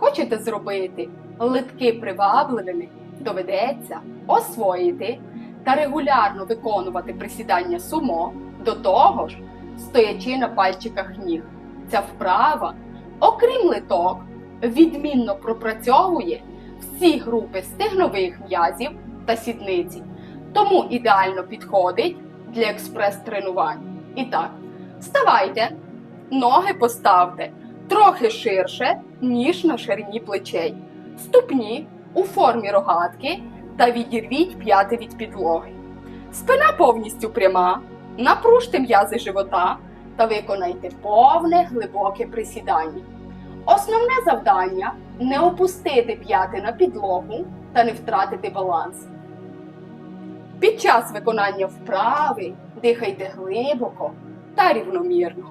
Хочете зробити литки привабливими, доведеться освоїти та регулярно виконувати присідання сумо, до того ж, стоячи на пальчиках ніг. Ця вправа, окрім литок, відмінно пропрацьовує всі групи стегнових м'язів та сідниці, тому ідеально підходить для експрес-тренувань. І так, вставайте, ноги поставте трохи ширше, ніж на ширині плечей, ступні у формі рогатки та відірвіть п'яти від підлоги. Спина повністю пряма, напружте м'язи живота та виконайте повне глибоке присідання. Основне завдання не опустити п'яти на підлогу та не втратити баланс. Під час виконання вправи дихайте глибоко та рівномірно.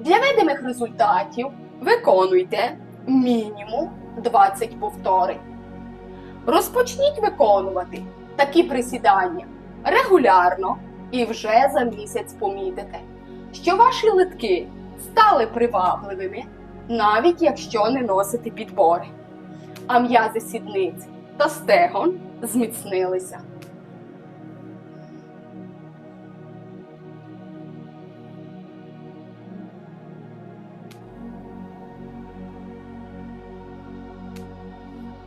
Для видимих результатів виконуйте мінімум 20 повторень. Розпочніть виконувати такі присідання регулярно і вже за місяць помітите, що ваші литки стали привабливими, навіть якщо не носите підбори, а м'язи сідниць та стегон зміцнилися.